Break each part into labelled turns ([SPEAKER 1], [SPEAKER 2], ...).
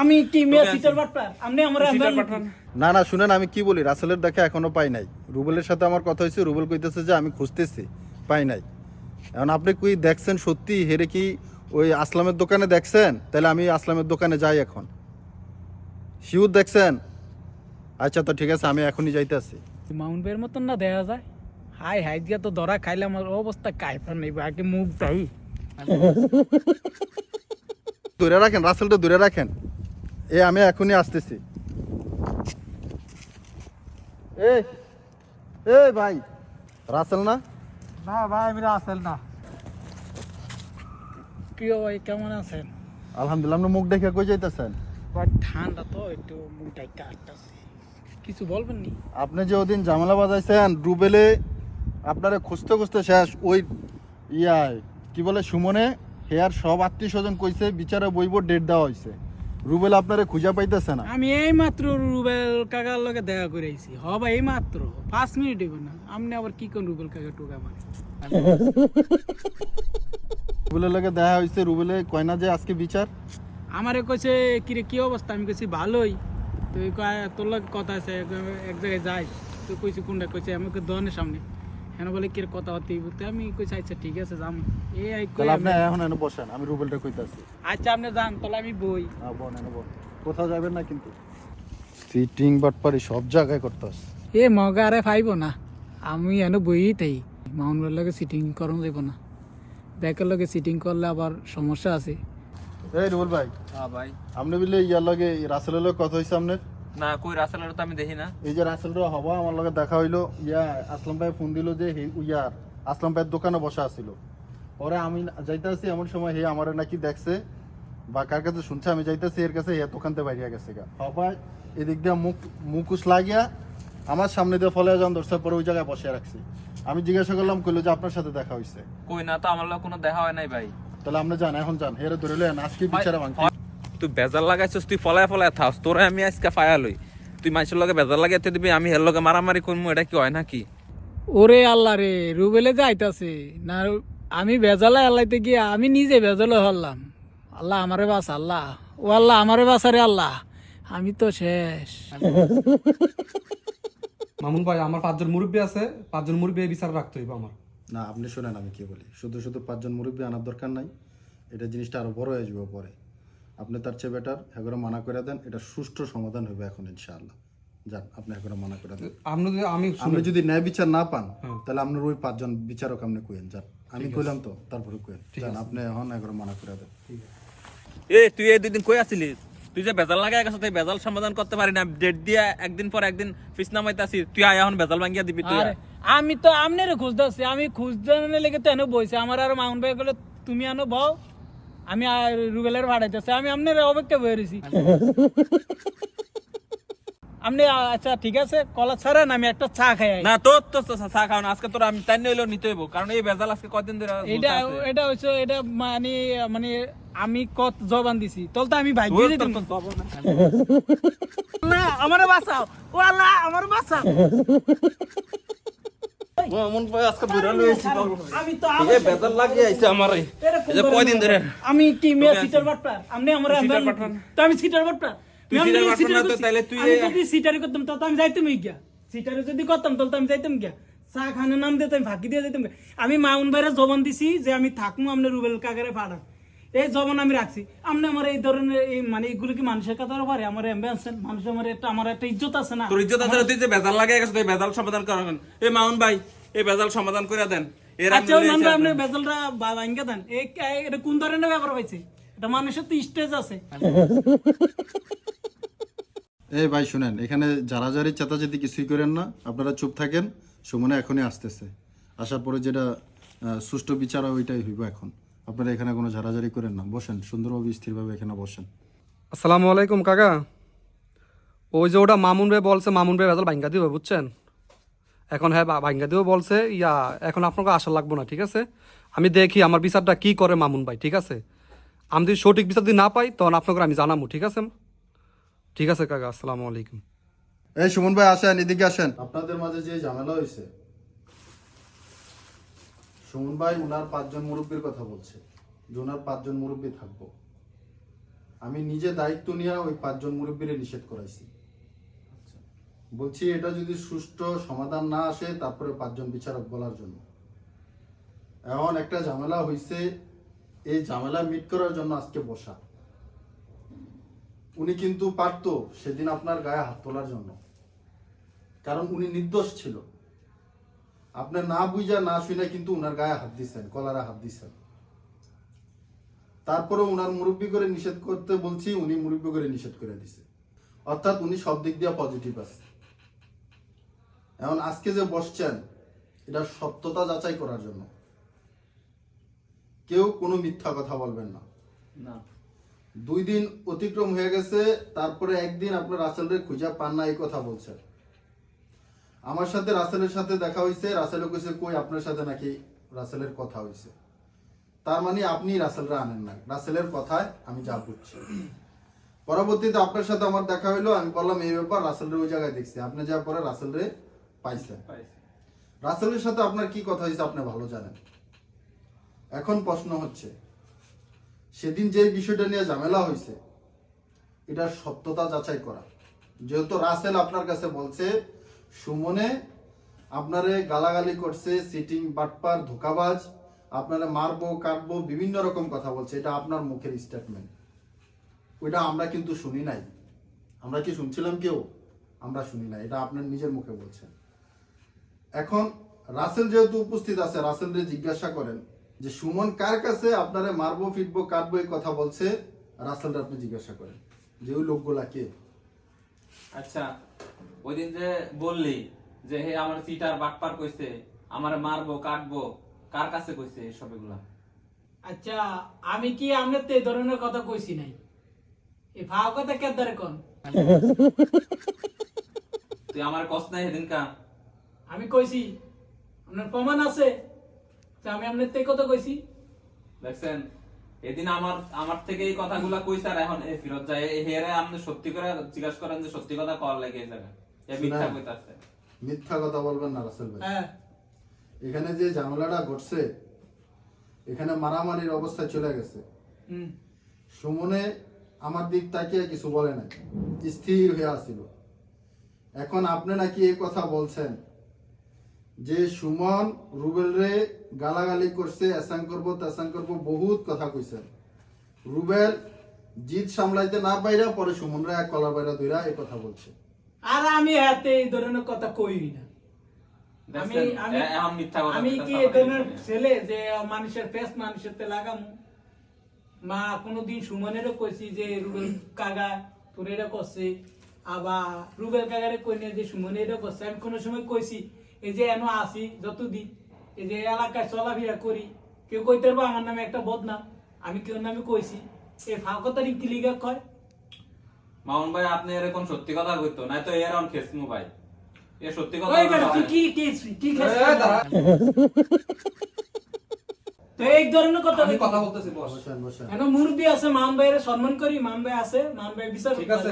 [SPEAKER 1] আমি কি
[SPEAKER 2] না না শুনেন আমি কি বলি? রাসেলের দেখা এখনও পাই নাই। রুবেলের সাথে আমার কথা হয়েছে রুবেল কইতেছে যে আমি খুঁজতেছি পাই নাই। এখন আপনি কি দেখছেন সত্যি? হেরে কি ওই আসলামের দোকানে দেখছেন? তাহলে আমি আসলামের দোকানে যাই এখন। শিউর দেখছেন? আচ্ছা তো ঠিক আছে আমি এখনই যাইতেছি।
[SPEAKER 1] মাউন্ট বের মতন না দেখা যায়। হাই হাই দিয়া তো ধরা খাইলে আমার অবস্থা কাইফার নেই বাকি মুখ যাই
[SPEAKER 2] ধরে রাখেন রাসেলটা দূরে রাখেন। এ আমি এখনই আসতেছি। এ এ ভাই রাসেল না?
[SPEAKER 1] না ভাই আমি আসেল না। কি ভাই কেমন আছেন?
[SPEAKER 2] আলহামদুলিল্লাহ আপনি মুখ দেখে কই যাইতেছেন?
[SPEAKER 1] ভাই ঠান্ডা তো একটু মুখ মুখটাই কাটতেছে কিছু বলবেন নি?
[SPEAKER 2] আপনি যে ওদিন ঝামেলা বাজাইছেন রুবেলে আপনারে খুঁজতে খুঁজতে শেষ ওই ইয়া কি বলে সুমনে হেয়ার সব আত্মীয় স্বজন কইছে বিচারে বইব ডেট দেওয়া হয়েছে রুবেল আপনারে খুঁজে পাইতেছে না।
[SPEAKER 1] আমি এই মাত্র রুবেল কাকার লগে দেখা করে আইছি। হ ভাই এই মাত্র পাঁচ মিনিট হইব না। আপনি আবার কি কোন রুবেল কাকা টোকা মানে
[SPEAKER 2] রুবেলের লগে দেখা হয়েছে রুবেলে কয় না যে আজকে বিচার?
[SPEAKER 1] আমারে কইছে কিরে কি অবস্থা? আমি কইছি ভালোই। তুই কয় তোর লগে কথা আছে এক জায়গায় যাই। তুই কইছি কোনটা? কইছে আমাকে দোকানের সামনে। হ্যাঁ বলে কি কথা হতে বলতে আমি কইছি আচ্ছা ঠিক আছে যাম। এই আই কই
[SPEAKER 2] আপনি এখন এনে বসেন আমি রুবেলটা কইতাছি।
[SPEAKER 1] আচ্ছা আপনি যান তাহলে আমি বই।
[SPEAKER 2] হ্যাঁ বন এনে বন। কোথাও যাবেন না কিন্তু। সিটিং বাটপারি সব জায়গায় করতাস
[SPEAKER 1] এ মগা আরে পাইব না। আমি এনে বই তাই। মাউন্টের লগে সিটিং করন যাব না। ব্যাকের লগে সিটিং করলে আবার সমস্যা আছে।
[SPEAKER 2] এই রুবেল ভাই
[SPEAKER 3] হ্যাঁ ভাই।
[SPEAKER 2] আপনি বললে ইয়ার লগে রাসেলের লগে কথা হয়েছে আপনার?
[SPEAKER 3] না কই রাসেলের তো আমি দেখি না।
[SPEAKER 2] এই যে রাসেলরা হবা আমার লগে দেখা হইল ইয়া আসলাম ভাই ফোন দিল যে হে ইয়ার আসলাম ভাইয়ের দোকানে বসা আছিল। পরে আমি যাইতেছি এমন সময় হে আমার নাকি দেখছে বা কার কাছে শুনছে আমি যাইতেছি এর কাছে হে দোকান থেকে বাইরে গেছে গা। হবা এদিক দিয়ে মুখ মুখুশ লাগিয়া আমার সামনে দিয়ে ফলে যান দর্শক পরে ওই জায়গায় বসে রাখছি। আমি জিজ্ঞাসা করলাম কইলো যে আপনার সাথে দেখা হয়েছে
[SPEAKER 3] কই না তো আমার কোনো দেখা হয় নাই ভাই।
[SPEAKER 2] তাহলে আপনি যান এখন যান। হেরে ধরে লেন আজকে বিচারে ভাঙছি
[SPEAKER 3] তুই বেজাল লাগাইছিস তুই ফলায় ফলায় থাস তোরে আমি আজকে ফায়া লই তুই মানুষের লগে বেজাল লাগাইতে দিবি আমি হের লগে মারামারি করব এটা কি হয় নাকি
[SPEAKER 1] ওরে আল্লাহ রে রুবেলে যাইতাছে। না আমি বেজালে আল্লাহতে গিয়ে আমি নিজে বেজালে হল্লাম আল্লাহ আমারে বাস আল্লাহ। ও আল্লাহ আমারে বাসারে আল্লাহ। আমি তো শেষ।
[SPEAKER 4] মামুন ভাই আমার পাঁচজন মুরব্বী আছে পাঁচজন মুরব্বী এই বিচার রাখতে হইব আমার।
[SPEAKER 2] না আপনি শোনেন আমি কি বলি। শুধু শুধু পাঁচজন মুরব্বী আনার দরকার নাই এটা জিনিসটা আরও বড় হয়ে যাবে পরে আপনি তার চেয়ে বেটার এগুলো মানা করে দেন এটা সুষ্ঠু সমাধান হবে এখন ইনশাআল্লাহ। যান আপনি এগুলো মানা করে দেন।
[SPEAKER 4] আপনি যদি আমি
[SPEAKER 2] আপনি যদি ন্যায় বিচার না পান তাহলে আপনার ওই পাঁচজন বিচারক আপনি কইেন যান আমি কইলাম তো তারপরে কইেন যান আপনি এখন এগুলো মানা করে দেন।
[SPEAKER 3] এ তুই এই দুদিন কই আসিলি? তুই যে বেজাল লাগাই গেছ তুই বেজাল সমাধান করতে পারি না। ডেট দিয়া একদিন পর একদিন ফিস নামাইতে আসি তুই আয় এখন বেজাল ভাঙ্গিয়া দিবি তুই
[SPEAKER 1] আরে, আমি তো আমনের খুঁজতেছি আমি খুঁজতে লেগে তো এনে বইছে। আমার আর মাউন্ট ভাই বলে তুমি আনো বউ আমি আর রুবেলের ভাড়াইতেছি আমি আমনের অপেক্ষা বয়ে রয়েছি আপনি আচ্ছা ঠিক আছে কলা ছাড়েন আমি একটা চা খাই
[SPEAKER 3] না তোর তো চা খাও না আজকে তোর আমি তাই নিয়ে নিতে হইব কারণ এই বেজাল আজকে কদিন ধরে
[SPEAKER 1] এটা এটা হচ্ছে এটা মানে মানে আমি কত জবান দিছি। তল তো আমি ভাই দিয়ে দিতাম।
[SPEAKER 3] না
[SPEAKER 1] আমারে বাঁচাও। ও আল্লাহ আমার বাঁচাও
[SPEAKER 3] মন পায় আজকে দূরে লইছি
[SPEAKER 1] আমি তো
[SPEAKER 3] আমার
[SPEAKER 1] সিটার বাটপার আমার তো সিটার বাটপার
[SPEAKER 3] সিটার
[SPEAKER 1] করতাম তো যাইতাম গিয়া। সিটারি যদি করতাম তাহলে যাইতাম গিয়া। চা নাম ফাঁকি দিয়ে মাউন ভাইরা জবান দিছি যে আমি থাকব আপনি রুবেল কাকারে পাঠান এই জবান আমি রাখছি। আপনি আমার এই ধরনের এই মানে এইগুলো কি মানুষের কথা পারে আমার অ্যাম্বান্স মানুষ আমার একটা আমার একটা ইজ্জত আছে না?
[SPEAKER 3] তোর ইজ্জত আছে তুই যে বেজাল গেছ তুই বেজাল সমাধান করেন এই মাউন ভাই এই বেজাল সমাধান করে দেন। এর
[SPEAKER 1] আচ্ছা। আপনি ভাঙ্গে দেন। এটা কোন ধরনের ব্যাপার পাইছে এটা মানুষের তো স্টেজ আছে।
[SPEAKER 2] এই ভাই শুনেন এখানে যারা যারি চেতাচেতি কিছুই করেন না। আপনারা চুপ থাকেন সুমনে এখনই আসতেছে। আসার পরে যেটা সুষ্ঠু বিচার হয় ওইটাই হইব এখন। আপনারা এখানে কোনো ঝাড়াঝাড়ি করেন না। বসেন সুন্দরভাবে স্থিরভাবে এখানে বসেন।
[SPEAKER 4] আসসালামু আলাইকুম কাকা। ওই যে ওটা মামুন ভাই বলছে মামুন ভাই বেজাল ভাঙ্গা দিবে বুঝছেন? এখন হ্যাঁ বা- ভাঙ্গা বলছে ইয়া এখন আপনাকে আশা লাগবো না ঠিক আছে? আমি দেখি আমার বিচারটা কি করে মামুন ভাই ঠিক আছে? আমি যদি সঠিক বিচার যদি না পাই তখন আপনাকে আমি জানাব ঠিক আছে? ঠিক আছে কাকা আসসালামু আলাইকুম।
[SPEAKER 2] এই সুমন ভাই আসেন এদিকে আসেন। আপনাদের মাঝে যে ঝামেলা হয়েছে সুমন ভাই উনার পাঁচজন মুরব্বীর কথা বলছে যে ওনার পাঁচজন মুরব্বী থাকব। আমি নিজে দায়িত্ব নিয়ে ওই পাঁচজন মুরব্বীরে নিষেধ করাইছি। বলছি, এটা যদি সুষ্ঠু সমাধান না আসে, তারপরে পাঁচজন বিচারক বলার জন্য। এমন একটা ঝামেলা হইছে, এই ঝামেলা মিট করার জন্য আজকে বসা। উনি কিন্তু পারতো সেদিন আপনার গায়ে হাত তোলার জন্য। কারণ উনি নির্দোষ ছিল। আপনার না বুঝা না শুনে কিন্তু উনার গায়ে হাত দিচ্ছেন কলারে হাত দিচ্ছেন তারপরে উনার মুরব্বী করে নিষেধ করতে বলছি, উনি মুরব্বী করে নিষেধ করে দিছে। অর্থাৎ উনি সব দিক দিয়ে পজিটিভ আছে। এখন আজকে যে বসছেন এটা সত্যতা যাচাই করার জন্য। কেউ কোনো মিথ্যা কথা বলবেন না।
[SPEAKER 3] না।
[SPEAKER 2] দুই দিন অতিক্রম হয়ে গেছে তারপরে একদিন আপনার রাসেলের খুঁজা পান না এই কথা বলছেন। আমার সাথে রাসেলের সাথে দেখা হয়েছে রাসেল কইছে কই আপনার সাথে নাকি রাসেলের কথা হয়েছে তার মানে আপনি রাসেলরা আনেন না। রাসেলের কথায় আমি যা বুঝছি। পরবর্তীতে আপনার সাথে আমার দেখা হইল আমি বললাম এই ব্যাপার রাসেলের ওই জায়গায় দেখছি। আপনি যাওয়ার পরে রাসেলরে পাইছেন
[SPEAKER 3] পাইছি।
[SPEAKER 2] রাসেলের সাথে আপনার কি কথা হয়েছে আপনি ভালো জানেন? এখন প্রশ্ন হচ্ছে সেদিন যে বিষয়টা নিয়ে ঝামেলা হয়েছে এটার সত্যতা যাচাই করা। যেহেতু রাসেল আপনার কাছে বলছে সুমনে আপনারে গালাগালি করছে সিটিং বাটপার ধোকাবাজ আপনারা মারবো কাটবো বিভিন্ন রকম কথা বলছে এটা আপনার মুখের স্টেটমেন্ট ওইটা আমরা কিন্তু শুনি নাই। আমরা কি শুনছিলাম কেউ? আমরা শুনি নাই এটা আপনার নিজের মুখে বলছেন। এখন রাসেল যেহেতু উপস্থিত আছে রাসেলরে জিজ্ঞাসা করেন যে সুমন কার কাছে আপনারে মারবো ফিটবো কাটবো এই কথা বলছে রাসেলটা আপনি জিজ্ঞাসা করেন যে ওই লোকগুলা কে?
[SPEAKER 3] আচ্ছা ওই দিন যে বললি যে হে আমার সিটার বাটপার কইছে আমার মারবো কাটবো কার কাছে কইছে এসব এগুলা?
[SPEAKER 1] আচ্ছা আমি কি আপনার তো এই ধরনের কথা কইছি নাই? এই ভাও কথা কে ধরে কোন?
[SPEAKER 3] তুই আমার কষ্ট নাই সেদিন কা
[SPEAKER 1] আমি কইছি আপনার প্রমাণ আছে যে আমি আপনার থেকে কথা কইছি?
[SPEAKER 3] দেখছেন এদিন আমার আমার থেকে এই কথাগুলা কইছে আর এখন এ ফিরত যায় এ হেরে আপনি সত্যি করে জিজ্ঞাসা করেন যে সত্যি কথা কর লাগে এই জায়গা এ মিথ্যা
[SPEAKER 2] না।
[SPEAKER 3] কইতাছে।
[SPEAKER 2] মিথ্যা কথা বলবেন না রাসেল ভাই।
[SPEAKER 1] হ্যাঁ।
[SPEAKER 2] এখানে যে ঝামেলাটা ঘটছে এখানে মারামারির অবস্থায় চলে গেছে।
[SPEAKER 1] হুম।
[SPEAKER 2] সুমনে আমার দিক তাকিয়ে কিছু বলে নাই স্থির হয়ে আসছিল এখন আপনি নাকি এই কথা বলছেন যে সুমন রুবেল রে গালাগালি করছে এসাং করব তেসাং করব বহুত কথা কইছেন রুবেল জিত সামলাইতে না পাইরা পরে সুমন রে এক কলার বাইরা দুইরা এই কথা বলছে।
[SPEAKER 1] আর আমি হাতে এই ধরনের কথা কই না। আমি আমি
[SPEAKER 3] এ- মিথ্যা কথা
[SPEAKER 1] আমি কি এই ধরনের ছেলে যে মানুষের ফেস মানুষের তে লাগাম? মা কোনোদিন সুমনেরও কইছি যে রুবেল কাগা তোর এটা করছে আবার রুবেল কাগারে কই না যে সুমনে এটা করছে। আমি কোনো সময় কইছি এই যে এনো আসি যতদিন এই যে এলাকায় চলাফেরা করি কেউ কইতে পারব আমার নামে একটা বদনাম আমি কেউ নামে কইছি। এই ফাঁকতার কি লিগা কয়?
[SPEAKER 3] মামুন ভাই আপনি এরকম সত্যি কথা কইতো নাই তো এর অন খেসমু ভাই। এ সত্যি কথা
[SPEAKER 1] তুই কি কি কি তো এই ধরনের কথা
[SPEAKER 4] আমি কথা বলতেছি বস।
[SPEAKER 2] বসেন বসেন।
[SPEAKER 1] কেন মুরব্বী আছে মান ভাইয়ের সম্মান করি মান ভাই আছে মান ভাই বিচার
[SPEAKER 4] ঠিক আছে।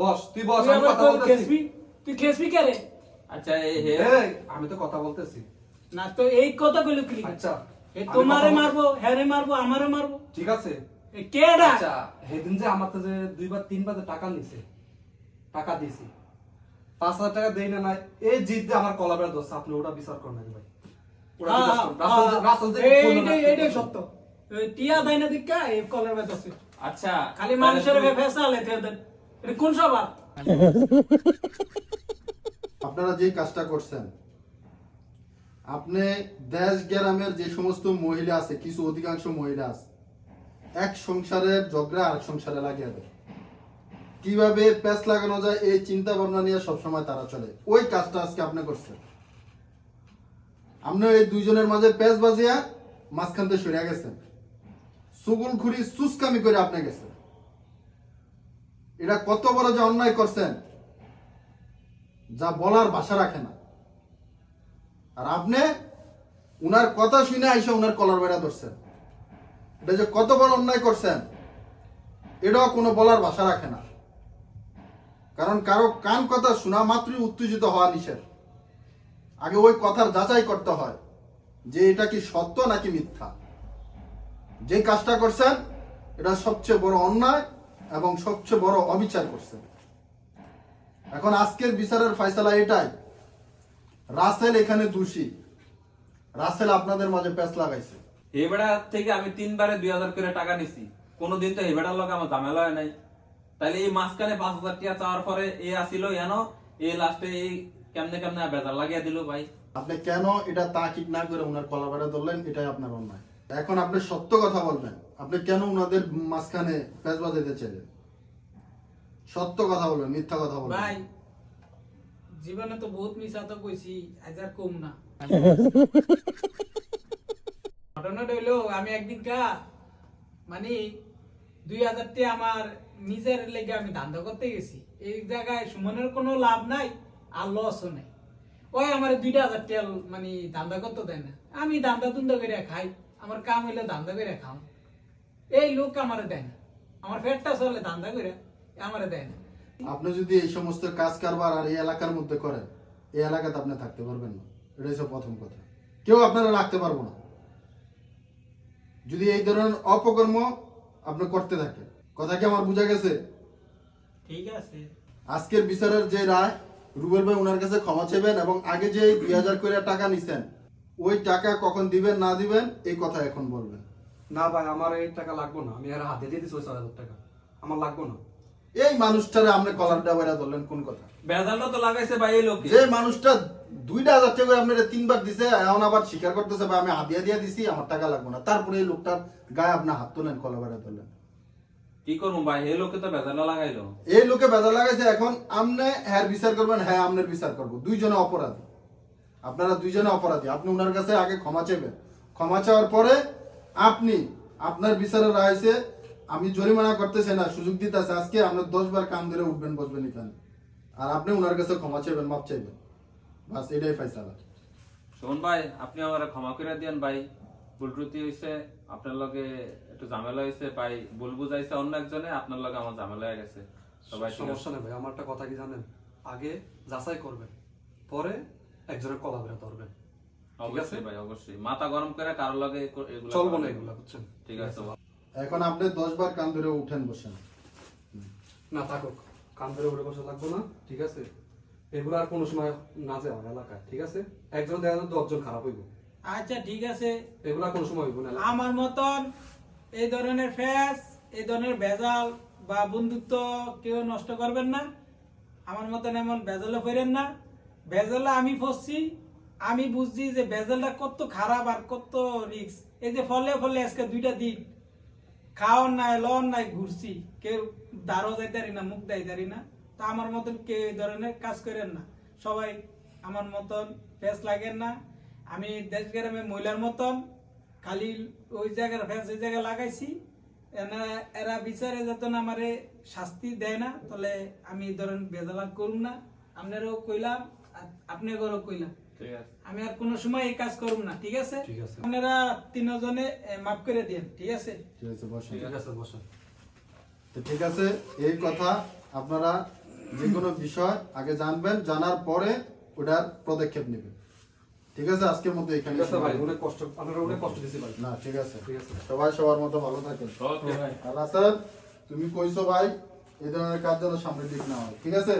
[SPEAKER 4] বস তুই বস আমি কথা বলতেছি।
[SPEAKER 1] খেসবি? তুই খেসবি কে রে?
[SPEAKER 3] আচ্ছা
[SPEAKER 4] আমি তো কথা বলতেছি।
[SPEAKER 1] না তো এই কথা কইলো কি
[SPEAKER 4] আচ্ছা
[SPEAKER 1] এ তোমারে মারবো হ্যারে মারবো আমারে মারবো?
[SPEAKER 4] ঠিক আছে।
[SPEAKER 1] কেডা?
[SPEAKER 4] আচ্ছা সেদিন যে আমার তো যে দুইবার তিনবার টাকা নিছে টাকা দিয়েছি। পাঁচ হাজার টাকা দেই না নাই এই জিত যে আমার কলাবের দোষ আপনি ওটা বিচার করেন ভাই?
[SPEAKER 1] সত্য। টিয়া দেয় না দিকা এই কলার বেত আছে
[SPEAKER 3] আচ্ছা
[SPEAKER 1] খালি মানুষের কোন সবার
[SPEAKER 2] আপনারা যে কাজটা করছেন, আপনি দেশ গ্রামের যে সমস্ত মহিলা আছে, কিছু অধিকাংশ মহিলা আছে, এক সংসারের ঝগড়া আর সংসারে লাগিয়ে দেয়। কীভাবে প্যাচ লাগানো যায় এই চিন্তা ভাবনা নিয়ে সবসময় তারা চলে। ওই কাজটা আজকে আপনি করছেন। আপনি এই দুইজনের মাঝে প্যাচ বাজিয়া মাঝখান থেকে সরিয়া গেছেন। সুগুল খুরি সুসকামি করে আপনি গেছেন। এটা কত বড় যে অন্যায় করছেন যা বলার ভাষা রাখে না। আর আপনি উনার কথা শুনে আইসা উনার কলার বেড়া ধরছেন। এটা যে কত বড় অন্যায় করছেন, এটাও কোনো বলার ভাষা রাখে না। কারণ কারও কান কথা শোনা মাত্রই উত্তেজিত হওয়া নিষেধ। আগে ওই কথার যাচাই করতে হয়, যে এটা কি সত্য নাকি মিথ্যা। যে কাজটা করছেন, এটা সবচেয়ে বড় অন্যায় এবং সবচেয়ে বড় অবিচার করছেন। এখন আজকের বিচারের ফয়সালা এটাই। রাসেল এখানে দোষী। রাসেল আপনাদের মাঝে প্যাঁচ লাগাইছে।
[SPEAKER 3] হেবেড়া থেকে আমি তিনবারে দুই হাজার করে টাকা নিছি। কোনোদিন তো হেবেড়ার লোক আমার ঝামেলা হয় নাই। তাহলে এই মাঝখানে পাঁচ হাজার টাকা চাওয়ার পরে এ আসিল এন এ লাস্টে এই কেমনে কেমনে বেজার লাগিয়ে দিল ভাই?
[SPEAKER 2] আপনি কেন এটা তা ঠিক না করে ওনার কলাবারে ধরলেন? এটাই আপনার অন্যায়। এখন আপনি সত্য কথা বলবেন। আপনি কেন ওনাদের মাঝখানে প্যাঁচ বাজাইতে চাইলেন? সত্য কথা বলো মিথ্যা কথা বলবেন
[SPEAKER 1] ভাই, জীবনে তো বহুত মিশা তো কইছি, আজ আর কম না। ঘটনাটা হইল, আমি একদিন কা মানে দুই হাজার টাকা আমার নিজের লেগে আমি ধান্দা করতে গেছি। এই জায়গায় সুমনের কোনো লাভ নাই আর লসও নাই। ওই আমার দুইটা হাজার টাকা মানে ধান্দা করতে দেয় না। আমি ধান্দা তুন্দা করে খাই, আমার কাম হইলে ধান্দা করে খাও এই লোক আমার দেয় না। আমার পেটটা চলে ধান্দা করে। আমারে দেয় না
[SPEAKER 2] আপনি যদি এই সমস্ত কাজ কারবার আর এই এলাকার মধ্যে করেন এই এলাকাতে আপনি থাকতে পারবেন না। এটা হচ্ছে প্রথম কথা। কেউ আপনারা রাখতে পারব না। যদি এই ধরনের অপকর্ম আপনি করতে থাকেন কথা কি আমার বোঝা গেছে?
[SPEAKER 1] ঠিক আছে।
[SPEAKER 2] আজকের বিচারের যে রায় রুবেল ভাই ওনার কাছে ক্ষমা চাইবেন এবং আগে যে দুই হাজার করে টাকা নিছেন ওই টাকা কখন দিবেন না দিবেন এই কথা এখন বলবেন।
[SPEAKER 4] না ভাই আমার এই টাকা লাগবো না। আমি আর হাতে দিয়ে দিচ্ছি ওই চার হাজার টাকা। আমার লাগবো না।
[SPEAKER 2] এই মানুষটারে আপনি কলারটা বাইরা ধরলেন কোন কথা?
[SPEAKER 3] বেজালটা তো লাগাইছে ভাই এই লোকে।
[SPEAKER 2] যে মানুষটা দুইটা হাজার টাকা করে আপনার তিনবার দিছে এখন আবার স্বীকার করতেছে ভাই আমি হাতিয়া দিয়ে দিছি আমার টাকা লাগবে না। তারপরে এই লোকটার গায়ে আপনি হাত তোলেন কলা বাইরা ধরলেন।
[SPEAKER 3] কি করব ভাই? এই লোকে তো বেজালটা লাগাইলো।
[SPEAKER 2] এই লোকে বেদা লাগাইছে এখন আপনি হ্যাঁ বিচার করবেন হ্যাঁ আমনের বিচার করব। দুইজনে অপরাধী। আপনারা দুইজনে অপরাধী। আপনি ওনার কাছে আগে ক্ষমা চাইবেন। ক্ষমা চাওয়ার পরে আপনি আপনার বিচারের রায় হয়েছে আমি জরিমানা করতেছি না সুযোগ দিতেছে। আজকে আপনার দশ বার কান ধরে উঠবেন বসবেন এখানে। আর আপনি ওনার কাছে ক্ষমা চাইবেন মাপ চাইবেন। বাস এটাই ফাইসালা
[SPEAKER 3] শোন ভাই আপনি আমার ক্ষমা করে দিয়েন ভাই। ভুল ত্রুটি হয়েছে আপনার লগে একটু ঝামেলা হয়েছে ভাই ভুল বুঝাইছে অন্য একজনে আপনার লগে আমার ঝামেলা হয়ে গেছে। সবাই
[SPEAKER 4] সমস্যা নেই ভাই আমার একটা কথা কি জানেন? আগে যাচাই করবেন পরে একজনের কলা বেরা ধরবেন।
[SPEAKER 3] অবশ্যই ভাই অবশ্যই। মাথা গরম করে কারোর লগে এগুলো-
[SPEAKER 4] চলবো না এগুলা বুঝছেন?
[SPEAKER 3] ঠিক আছে। ভাই।
[SPEAKER 2] এখন আপনি দশ বার কান ধরে উঠেন বসেন।
[SPEAKER 4] না থাকুক। কান ধরে উঠে বসে লাগবো না ঠিক আছে? এগুলো আর কোনো সময় না যাওয়া এলাকায় ঠিক আছে? একজন দেখা যাবে দশজন খারাপ হইব।
[SPEAKER 1] আচ্ছা ঠিক আছে।
[SPEAKER 4] এগুলো কোনো সময় হইব না
[SPEAKER 1] আমার মতন এই ধরনের ফ্যাস এই ধরনের ভেজাল বা বন্ধুত্ব কেউ নষ্ট করবেন না। আমার মতন এমন ভেজালে ফেরেন না। ভেজালে আমি ফসছি আমি বুঝছি যে ভেজালটা কত খারাপ আর কত রিক্স এই যে ফলে ফলে আজকে দুইটা দিন খাওয়ার নাই লন নাই, ঘুরছি। কেউ দাঁড়ো যাইতারি না, মুখ দাইতারি না। তা আমার মতন কেউ এই ধরনের কাজ করেন না। সবাই আমার মতন ফেস লাগেন না। আমি দেশ গ্রামে মহিলার মতন, খালি ওই জায়গার ফেস ওই জায়গায় লাগাইছি। এনা- এরা বিচারে যতন আমারে শাস্তি দেয় না, তাহলে আমি ধরেন বেজালাত করুম না। আপনারও কইলাম, আ- আপনাদেরও কইলাম। আমি আর কোনো সময় এই কাজ করুম না ঠিক আছে? আপনারা তিনজনে মাফ করে দিন ঠিক আছে?
[SPEAKER 2] ঠিক আছে বসেন।
[SPEAKER 4] ঠিক আছে বসেন।
[SPEAKER 2] তো ঠিক আছে এই কথা আপনারা যে কোনো বিষয় আগে জানবেন জানার পরে ওটার পদক্ষেপ নেবেন। ঠিক আছে আজকের মতো এখানে
[SPEAKER 4] ঠিক আছে ভাই অনেক কষ্ট আপনারা অনেক কষ্ট দিছি ভাই।
[SPEAKER 2] না ঠিক আছে।
[SPEAKER 4] ঠিক আছে।
[SPEAKER 2] সবাই সবার মতো ভালো থাকেন।
[SPEAKER 3] ওকে। ভাই
[SPEAKER 2] আর রাসেল তুমি কইছো ভাই এই ধরনের কাজ যেন সামনের দিক না হয় ঠিক আছে?